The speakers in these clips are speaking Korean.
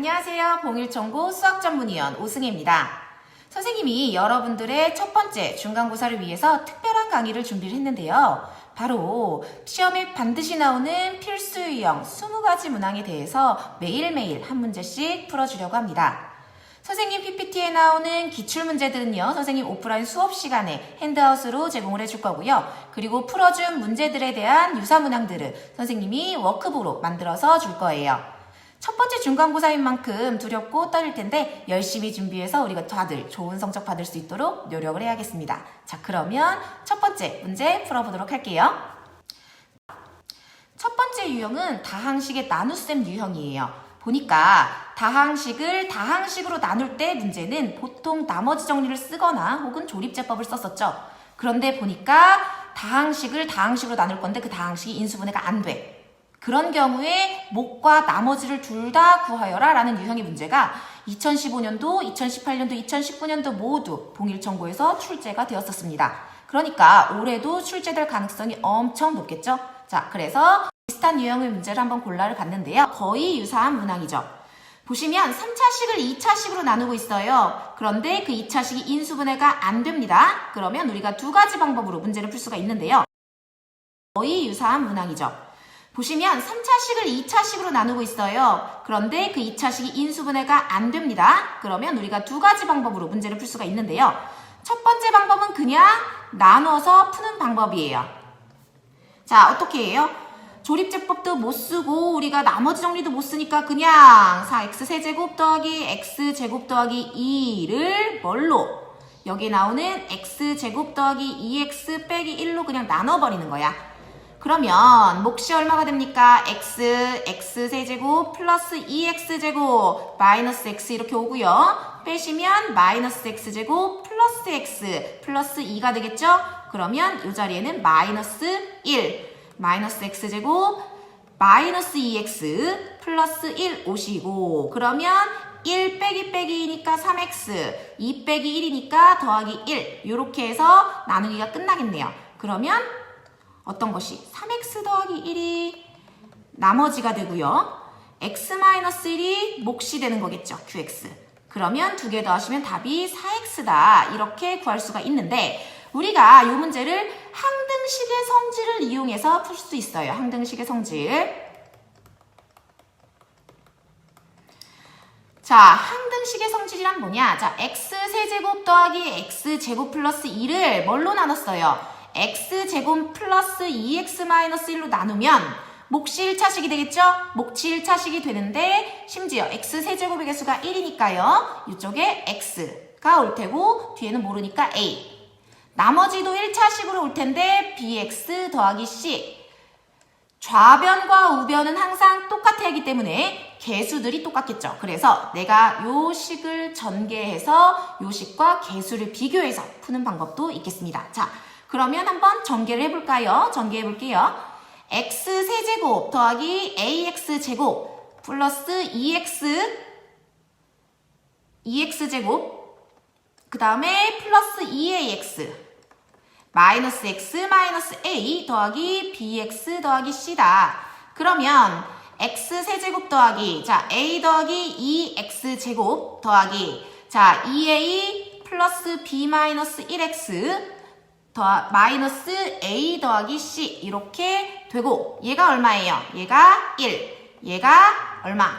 안녕하세요. 봉일천고 수학 전문위원 오승혜입니다. 선생님이 여러분들의 첫 번째 중간고사를 위해서 특별한 강의를 준비를 했는데요. 바로 시험에 반드시 나오는 필수 유형 20가지 문항에 대해서 매일매일 한 문제씩 풀어주려고 합니다. 선생님 PPT에 나오는 기출 문제들은요, 선생님 오프라인 수업 시간에 핸드아웃으로 제공을 해줄 거고요. 그리고 풀어준 문제들에 대한 유사 문항들을 선생님이 워크북으로 만들어서 줄 거예요. 첫 번째 중간고사인 만큼 두렵고 떨릴 텐데 열심히 준비해서 우리가 다들 좋은 성적 받을 수 있도록 노력을 해야겠습니다. 자, 그러면 첫 번째 문제 풀어보도록 할게요. 첫 번째 유형은 다항식의 나눗셈 유형이에요. 보니까 다항식을 다항식으로 나눌 때 문제는 보통 나머지 정리를 쓰거나 혹은 조립제법을 썼었죠. 그런데 보니까 다항식을 다항식으로 나눌 건데 그 다항식이 인수분해가 안 돼. 그런 경우에 목과 나머지를 둘 다 구하여라 라는 유형의 문제가 2015년도, 2018년도, 2019년도 모두 봉일청구에서 출제가 되었었습니다. 그러니까 올해도 출제될 가능성이 엄청 높겠죠? 자, 그래서 비슷한 유형의 문제를 한번 골라를 봤는데요. 거의 유사한 문항이죠. 보시면 3차식을 2차식으로 나누고 있어요. 그런데 그 2차식이 인수분해가 안 됩니다. 그러면 우리가 두 가지 방법으로 문제를 풀 수가 있는데요. 거의 유사한 문항이죠. 보시면 3차식을 2차식으로 나누고 있어요. 그런데 그 2차식이 인수분해가 안 됩니다. 그러면 우리가 두 가지 방법으로 문제를 풀 수가 있는데요. 첫 번째 방법은 그냥 나눠서 푸는 방법이에요. 자, 어떻게 해요? 조립제법도 못 쓰고 우리가 나머지 정리도 못 쓰니까 그냥 4x 세제곱 더하기 x제곱 더하기 2를 뭘로? 여기 나오는 x제곱 더하기 2x 빼기 1로 그냥 나눠버리는 거야. 그러면 몫이 얼마가 됩니까? x, x 세제곱 플러스 2x제곱 마이너스 x 이렇게 오고요. 빼시면 마이너스 x제곱 플러스 x 플러스 2가 되겠죠? 그러면 이 자리에는 마이너스 1 마이너스 x제곱 마이너스 2x 플러스 1 오시고 그러면 1 빼기 빼기니까 3x 2 빼기 1이니까 더하기 1 이렇게 해서 나누기가 끝나겠네요. 그러면 어떤 것이 3x 더하기 1이 나머지가 되고요. x-1이 몫이 되는 거겠죠. qx. 그러면 두 개 더하시면 답이 4x다. 이렇게 구할 수가 있는데 우리가 이 문제를 항등식의 성질을 이용해서 풀 수 있어요. 항등식의 성질. 자, 항등식의 성질이란 뭐냐? 자, x세제곱 더하기 x제곱 플러스 2를 뭘로 나눴어요? X제곱 플러스 2x 마이너스 1로 나누면 몫이 1차식이 되겠죠? 몫이 1차식이 되는데 심지어 x세제곱의 개수가 1이니까요. 이쪽에 x가 올 테고 뒤에는 모르니까 a. 나머지도 1차식으로 올 텐데 bx 더하기 c. 좌변과 우변은 항상 똑같아야 하기 때문에 개수들이 똑같겠죠. 그래서 내가 요 식을 전개해서 요 식과 개수를 비교해서 푸는 방법도 있겠습니다. 자, 그러면 한번 전개를 해볼까요? 전개해 볼게요. x 세제곱 더하기 ax 제곱 플러스 2x 2x 제곱 그 다음에 플러스 2ax 마이너스 x 마이너스 a 더하기 bx 더하기 c다. 그러면 x 세제곱 더하기 자 a 더하기 2x 제곱 더하기 자 2a 플러스 b 마이너스 1x 더 마이너스 a 더하기 c 이렇게 되고 얘가 얼마예요? 얘가 1 얘가 얼마?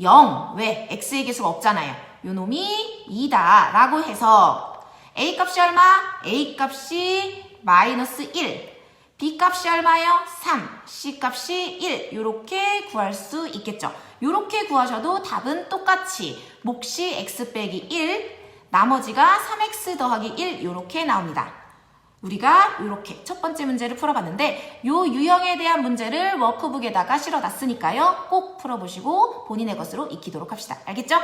0 왜? x의 개수가 없잖아요 요 놈이 2다 라고 해서 a 값이 얼마? a 값이 마이너스 1 b 값이 얼마요? 3 c 값이 1 이렇게 구할 수 있겠죠 이렇게 구하셔도 답은 똑같이 몫이 x 빼기 1 나머지가 3x 더하기 1 이렇게 나옵니다 우리가 이렇게 첫 번째 문제를 풀어봤는데 이 유형에 대한 문제를 워크북에다가 실어놨으니까요. 꼭 풀어보시고 본인의 것으로 익히도록 합시다. 알겠죠?